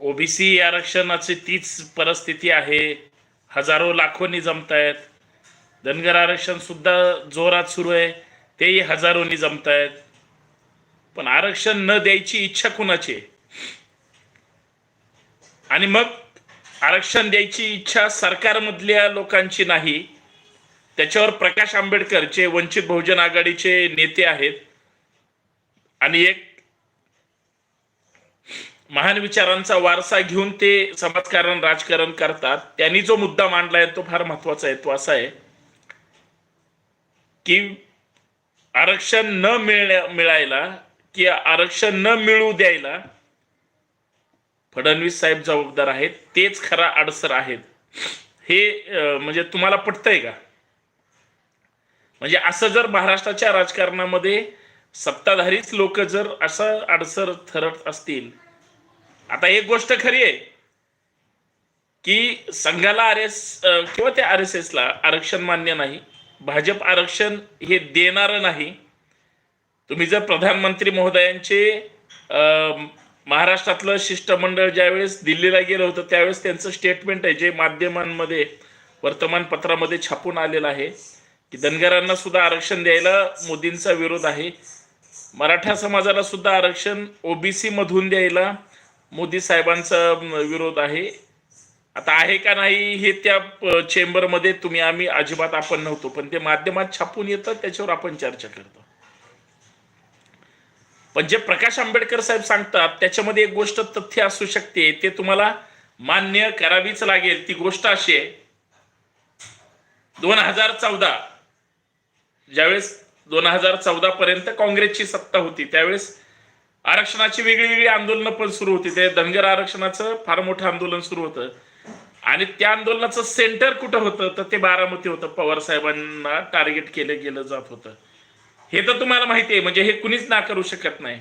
OBC आरक्षणाची तीच परिस्थिती आहे. हजारो लाखोनी आहेत धनगर आरक्षण सुद्धा जोरात सुरू आहे. तेही हजारोनी आहेत पण आरक्षण न द्यायची इच्छा कुणाची आहे? आणि मग आरक्षण द्यायची इच्छा सरकारमधल्या लोकांची नाही. त्याच्यावर प्रकाश आंबेडकर जे वंचित बहुजन आघाडीचे नेते आहेत. आणि एक महान विचारांचा वारसा घेऊन ते समाजकारण राजकारण करतात. त्यांनी जो मुद्दा मांडलाय तो फार महत्त्वाचा आहे तो असा आहे की आरक्षण न मिळण्या मिळायला की आरक्षण न मिळू द्यायला फडणवीस साहेब जबाबदार आहेत. तेच खरा अडसर आहेत. हे म्हणजे तुम्हाला पटतंय का? म्हणजे असं जर महाराष्ट्राच्या राजकारणामध्ये सत्ताधारीच लोक जर असं अडसर ठरत असतील आता एक गोष्ट खरी आहे की संघाला आर एस किंवा त्या आर एस एसला आरक्षण मान्य नाही भाजप आरक्षण हे देणारं नाही. तुम्ही जर प्रधानमंत्री महोदयांचे महाराष्ट्रातलं शिष्टमंडळ ज्यावेळेस दिल्लीला गेलं होतं त्यावेळेस त्यांचं स्टेटमेंट आहे जे माध्यमांमध्ये वर्तमानपत्रामध्ये छापून आलेलं आहे की धनगरांना सुद्धा आरक्षण द्यायला मोदींचा विरोध आहे. मराठा समाजाला सुद्धा आरक्षण ओबीसी मधून द्यायला मोदी साहेबांचा विरोध आहे. आता आहे का नाही हे त्या चेंबरमध्ये तुम्ही आम्ही अजिबात आपण नव्हतो. पण ते माध्यमात छापून येतं त्याच्यावर आपण चर्चा करतो. पण जे प्रकाश आंबेडकर साहेब सांगतात त्याच्यामध्ये एक गोष्ट तथ्य असू शकते. ते तुम्हाला मान्य करावीच लागेल. ती गोष्ट अशी आहे. दोन हजार चौदा ज्यावेळेस दोन हजार चौदा पर्यंत काँग्रेसची सत्ता होती त्यावेळेस आरक्षणाची वेगळी वेगळी आंदोलनं पण सुरू होती. ते धनगर आरक्षणाचं फार मोठं आंदोलन सुरू होतं. आणि त्या आंदोलनाचं सेंटर कुठं होतं? तर ते बारामती होतं. पवार साहेबांना टार्गेट केलं गेलं जात होतं. हे तर तुम्हाला माहिती आहे. म्हणजे हे कुणीच नाकारू शकत नाही.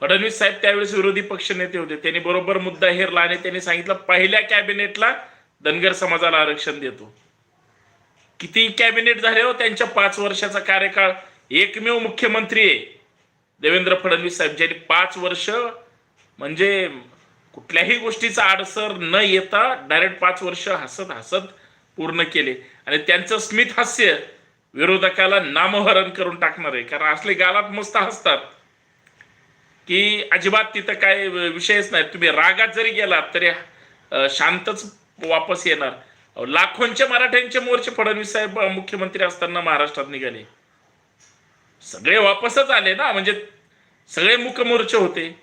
फडणवीस साहेब त्यावेळेस विरोधी पक्ष नेते होते. त्यांनी बरोबर मुद्दा हेरला आणि त्यांनी सांगितलं पहिल्या कॅबिनेटला धनगर समाजाला आरक्षण देतो. किती कॅबिनेट झाले हो? त्यांच्या पाच वर्षाचा कार्यकाळ. एकमेव मुख्यमंत्री आहे. देवेंद्र फडणवीस साहेब ज्यांनी पाच वर्ष म्हणजे कुठल्याही गोष्टीचा आडसर न येता डायरेक्ट पाच वर्ष हसत हसत पूर्ण केले. आणि त्यांचं स्मित हास्य विरोधकाला नामहरण करून टाकणार आहे. कारण असले गालात मस्त हसतात की अजिबात तिथं काय विषयच नाही. तुम्ही रागात जरी गेलात तरी शांतच वापस येणार. लाखोंच्या मराठ्यांचे मोर्चे फडणवीस साहेब मुख्यमंत्री असताना महाराष्ट्रात निघाले. सगळे वापसच आले ना म्हणजे सगळे मुकमोर्चे होते.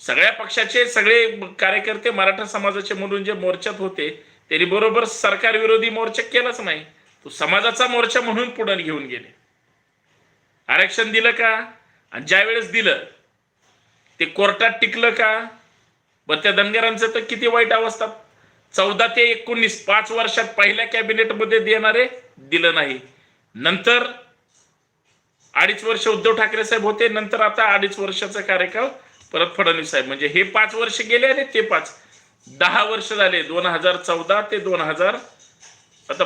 सगळ्या पक्षाचे सगळे कार्यकर्ते मराठा समाजाचे म्हणून जे मोर्चात होते त्यांनी बरोबर सरकार विरोधी मोर्चा केलाच नाही. तो समाजाचा मोर्चा म्हणून पुढे घेऊन गेले. आरक्षण दिलं का? आणि ज्या वेळेस दिलं ते कोर्टात टिकलं का? बर त्या धनगरांचं तर किती वाईट अवस्था. चौदा ते एकोणीस पाच वर्षात पहिल्या कॅबिनेटमध्ये देणारे दिलं नाही. नंतर अडीच वर्ष उद्धव ठाकरे साहेब होते नंतर आता अडीच वर्षाचा कार्यकाळ परत फडणवीस साहेब. म्हणजे हे पाच वर्ष गेले आणि ते पाच. दहा वर्ष झाले दोन हजार चौदा ते दोन हजार आता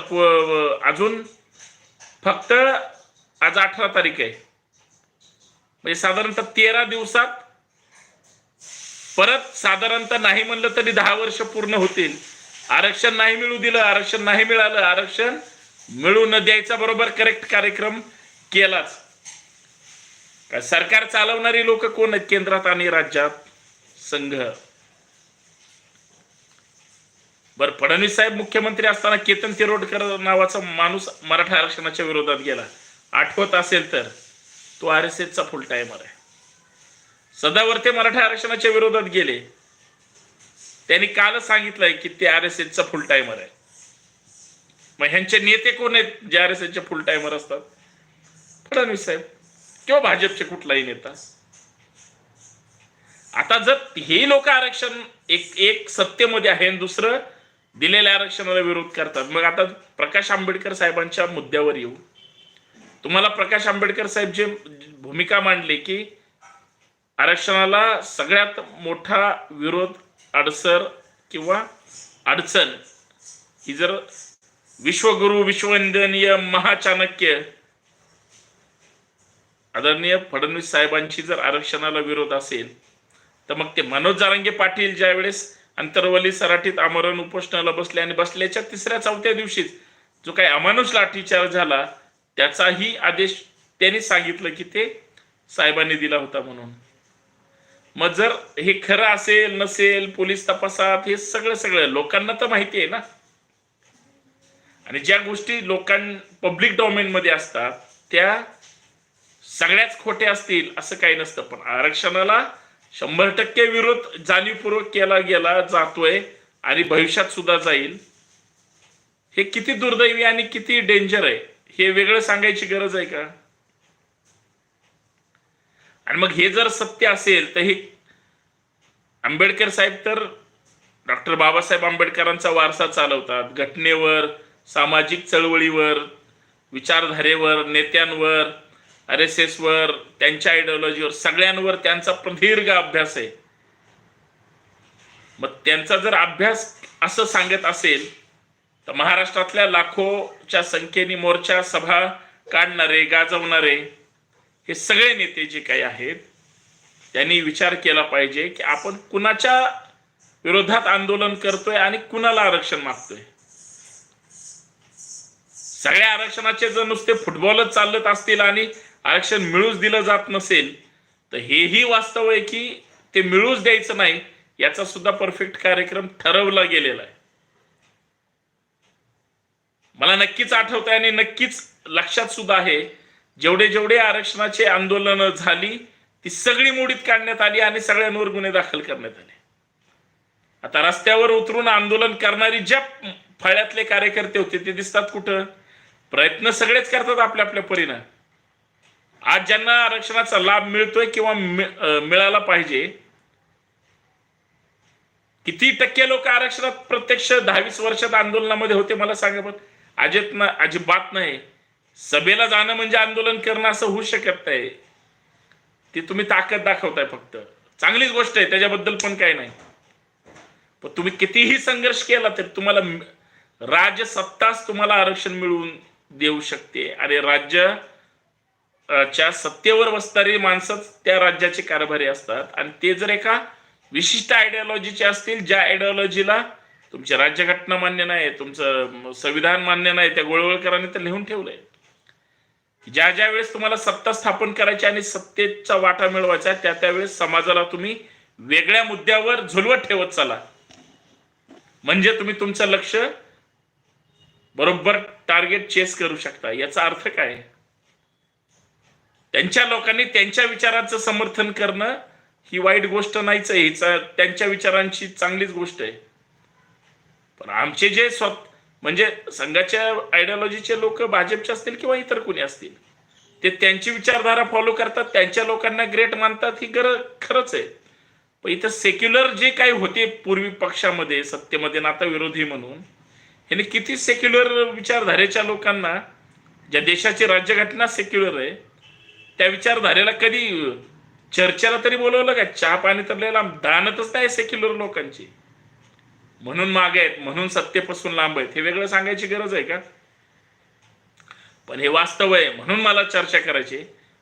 अजून फक्त आज अठरा तारीख आहे. म्हणजे साधारणतः तेरा दिवसात परत साधारणतः नाही म्हणलं तरी दहा वर्ष पूर्ण होतील. आरक्षण नाही मिळू दिलं आरक्षण नाही मिळालं आरक्षण मिळू न द्यायचा बरोबर करेक्ट कार्यक्रम केलाच. का सरकार चालवणारी लोक कोण आहेत केंद्रात आणि राज्यात? संघ. बर फडणवीस साहेब मुख्यमंत्री असताना केतन तिरोडकर नावाचा माणूस मराठा आरक्षणाच्या विरोधात गेला. आठवत असेल तर तो आर एस एसचा फुल टायमर आहे. सदावर्ते मराठा आरक्षणाच्या विरोधात गेले. त्यांनी कालच सांगितलंय की ते आर एस एसचा फुल टायमर आहे. मग ह्यांचे नेते कोण आहेत जे आर एस एसचे फुल टायमर असतात? फडणवीस साहेब. किंवा भाजपचे कुठलाही नेता. आता जर हे लोक आरक्षण एक एक सत्तेमध्ये आहे आणि दुसरं दिलेल्या आरक्षणाला विरोध करतात मग आता प्रकाश आंबेडकर साहेबांच्या मुद्द्यावर येऊ. तुम्हाला प्रकाश आंबेडकर साहेब जे भूमिका मांडली की आरक्षणाला सगळ्यात मोठा विरोध अडसर किंवा अडचण ही जर विश्वगुरु विश्ववंदनीय महाचाणक्य आदरणीय फडणवीस साहेबांची जर आरक्षणाला विरोध असेल तर मग ते मनोज जारंगे पाटील ज्यावेळेस अंतरवली सराठीत आमरण उपोषणाला बसले आणि बसल्याच्या तिसऱ्या चौथ्या दिवशीच जो काही अमानुष लाठीचार झाला त्याचाही आदेश त्यांनी सांगितलं की ते साहेबांनी दिला होता म्हणून. मग जर हे खरं असेल नसेल पोलीस तपासात हे सगळं सगळं लोकांना तर माहिती आहे ना. आणि ज्या गोष्टी लोकां पब्लिक डोमेन मध्ये असतात त्या सगळ्याच खोटे असतील असं काही नसतं. पण आरक्षणाला शंभर टक्के विरोध जाणीवपूर्वक केला गेला जातोय आणि भविष्यात सुद्धा जाईल. हे किती दुर्दैवी आणि किती डेंजर आहे हे वेगळं सांगायची गरज आहे का? आणि मग हे जर सत्य असेल तर हे आंबेडकर साहेब तर डॉक्टर बाबासाहेब आंबेडकरांचा वारसा चालवतात. घटनेवर सामाजिक चळवळीवर विचारधारेवर नेत्यांवर आर एस एसवर त्यांच्या आयडिओलॉजीवर सगळ्यांवर त्यांचा प्रदीर्घ अभ्यास आहे. मग त्यांचा जर अभ्यास असं सांगत असेल तर महाराष्ट्रातल्या लाखोच्या संख्येने मोर्चा सभा काढणारे गाजवणारे हे सगळे नेते जे काही आहेत त्यांनी विचार केला पाहिजे की आपण कुणाच्या विरोधात आंदोलन करतोय आणि कुणाला आरक्षण मागतोय. सगळ्या आरक्षणाचे जर नुसते फुटबॉलच चालत असतील आणि आरक्षण मिळूच दिलं जात नसेल तर हेही वास्तव आहे की ते मिळूच द्यायचं नाही याचा सुद्धा परफेक्ट कार्यक्रम ठरवला गेलेला आहे. मला नक्कीच आठवत आहे आणि नक्कीच लक्षात सुद्धा आहे जेवढे जेवढे आरक्षणाचे आंदोलन झाली ती सगळी मोडीत काढण्यात आली आणि सगळ्यांवर गुन्हे दाखल करण्यात आले. आता रस्त्यावर उतरून आंदोलन करणारी ज्या फळ्यातले कार्यकर्ते होते ते दिसतात कुठं? प्रयत्न सगळेच करतात आपल्या आपल्या परीनं. आज ज्यांना आरक्षणाचा लाभ मिळतोय किंवा मिळाला पाहिजे किती टक्के लोक आरक्षणात प्रत्यक्ष दहावीस वर्षात आंदोलनामध्ये होते मला सांगा पण अजित ना अजिबात नाही. सभेला जाणं म्हणजे आंदोलन करणं असं होऊ शकत नाही. ती तुम्ही ताकद दाखवताय फक्त. चांगलीच गोष्ट आहे त्याच्याबद्दल पण काही नाही. पण तुम्ही कितीही संघर्ष केला तरी तुम्हाला राजसत्ताच तुम्हाला आरक्षण मिळवून देऊ शकते. आणि राज्य च्या सत्तेवर बसणारी माणसंच त्या राज्याचे कारभारी असतात. आणि ते जर एका विशिष्ट आयडिओलॉजीचे असतील ज्या आयडिओलॉजीला तुमची राज्यघटना मान्य नाही तुमचं संविधान मान्य नाही त्या गोळवळकरांनी तर लिहून ठेवलंय. ज्या ज्या वेळेस तुम्हाला सत्ता स्थापन करायची आणि सत्तेचा वाटा मिळवायचा त्या त्यावेळेस समाजाला तुम्ही वेगळ्या मुद्द्यावर झुलवत ठेवत चला. म्हणजे तुम्ही तुमचं लक्ष बरोबर टार्गेट चेस करू शकता. याचा अर्थ काय? त्यांच्या लोकांनी त्यांच्या विचारांचं समर्थन करणं ही वाईट गोष्ट नाहीच आहे. त्यांच्या विचारांची चांगलीच गोष्ट आहे. पण आमचे जे स्व म्हणजे संघाच्या आयडियॉलॉजीचे लोक भाजपचे असतील किंवा इतर कोणी असतील ते त्यांची विचारधारा फॉलो करतात त्यांच्या लोकांना ग्रेट मानतात ही गरज खरंच आहे. पण इथं सेक्युलर जे काही होते पूर्वी पक्षामध्ये सत्तेमध्ये नाता विरोधी म्हणून ह्याने किती सेक्युलर विचारधारेच्या लोकांना ज्या देशाची राज्यघटना सेक्युलर आहे त्या विचारधारेला कधी चर्चेला तरी बोलवलं का? चहा पाणी तर लय लांब दानतच नाही सेक्युलर लोकांची. म्हणून मागे आहेत म्हणून सत्तेपासून लांब आहेत. हे वेगळं सांगायची गरज आहे का? पण हे वास्तव आहे म्हणून मला चर्चा करायची.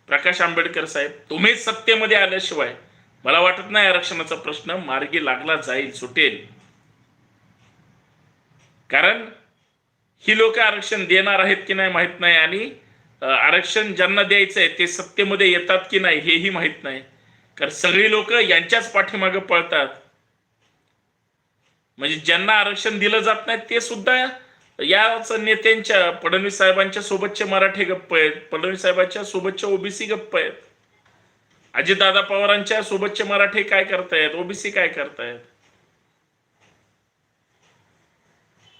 प्रकाश आंबेडकर साहेब तुम्हीच सत्तेमध्ये आल्याशिवाय मला वाटत नाही आरक्षणाचा प्रश्न मार्गी लागला जाईल सुटेल. कारण ही लोक आरक्षण देणार आहेत की नाही माहीत नाही आणि आरक्षण ज्यांना द्यायचं आहे ते सत्तेमध्ये येतात की नाही हेही माहीत नाही. कारण सगळी लोक यांच्याच पाठीमागे पळतात. म्हणजे ज्यांना आरक्षण दिलं जात नाही ते सुद्धा याच नेत्यांच्या फडणवीस साहेबांच्या सोबतचे मराठे गप्प आहेत. फडणवीस साहेबांच्या सोबतच्या ओबीसी गप्प आहेत. अजितदादा पवारांच्या सोबतचे मराठे काय करतायत? ओबीसी काय करतायत?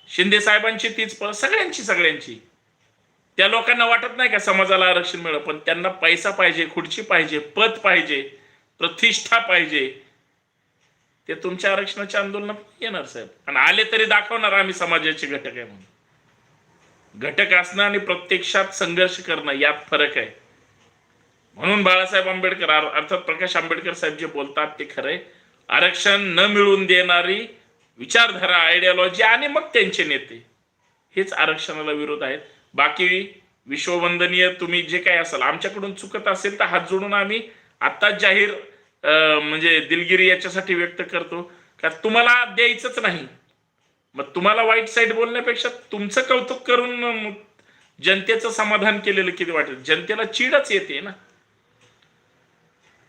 शिंदे साहेबांची तीच प- सगळ्यांची सगळ्यांची. त्या लोकांना वाटत नाही का समाजाला आरक्षण मिळलं पण त्यांना पैसा पाहिजे खुर्ची पाहिजे पद पाहिजे प्रतिष्ठा पाहिजे. ते तुमच्या आरक्षणाच्या आंदोलनात येणार साहेब. आणि आले तरी दाखवणार आम्ही समाजाचे घटक आहे म्हणून. घटक असणं आणि प्रत्यक्षात संघर्ष करणं यात फरक आहे. म्हणून बाळासाहेब आंबेडकर अर्थात प्रकाश आंबेडकर साहेब जे बोलतात ते खरंय आरक्षण न मिळवून देणारी विचारधारा आयडियॉलॉजी आणि मग त्यांचे नेते. हेच आरक्षणाला विरोध आहेत. बाकी विश्ववंदनीय तुम्ही जे काही असाल आमच्याकडून चुकत असेल तर हात जोडून आम्ही आता जाहीर म्हणजे दिलगिरी याच्यासाठी व्यक्त करतो. कारण तुम्हाला द्यायचंच नाही. मग तुम्हाला वाईट साईड बोलण्यापेक्षा तुमचं कौतुक करून जनतेचं समाधान केलेलं किती वाटेल? जनतेला चीडच येते ना.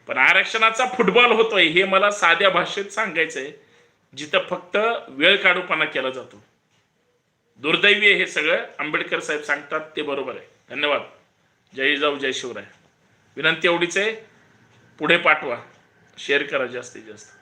पण आरक्षणाचा फुटबॉल होतोय हे मला साध्या भाषेत सांगायचंय. जिथं फक्त वेळ काढूपणा केला जातो. दुर्दैवी आहे हे सगळं. आंबेडकर साहेब सांगतात ते बरोबर आहे. धन्यवाद. जय जाऊ जय शिवराय. विनंती एवढीच आहे. पुढे पाठवा. शेअर करा जास्तीत जास्त.